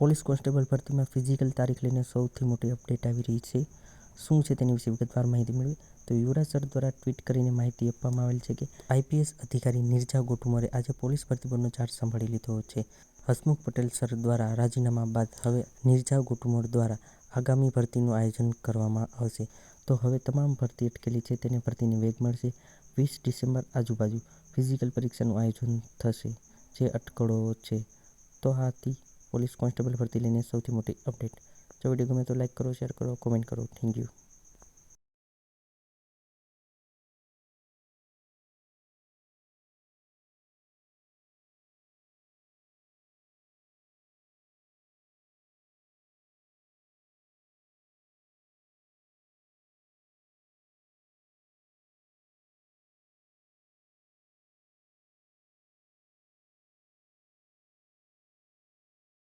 Police constable ભરતીમાં physical તારીખ લઈને સૌથી મોટી અપડેટ આવી રહી છે. શું છે તેની વિશે વિગતવાર માહિતી મેળવી? તો યુવરાજ સર દ્વારા ટ્વીટ કરીને માહિતી આપવામાં આવેલ છે કે, આઈપીએસ અધિકારી નિર્જા ગોટુમરે આજે પોલીસ ભરતી પરનો ચાર્જ સંભાળી લીધો છે. હસમુખ પટેલ સર દ્વારા રાજીનામા બાદ હવે નિર્જા ગોટુમર દ્વારા આગામી ભરતીનું આયોજન કરવામાં આવશે. તો હવે તમામ ભરતી અટકેલી છે તેને ભરતીને વેગ મળશે. વીસ ડિસેમ્બર આજુબાજુ ફિઝિકલ પરીક્ષાનું આયોજન થશે. જે અટકળો છે. તો હતી પોલીસ કોન્સ્ટેબલ ભરતી લઈને સૌથી મોટી અપડેટ. જો વીડિયો ગમે તો લાઈક કરો, શેર કરો, કોમેન્ટ કરો. Thank you.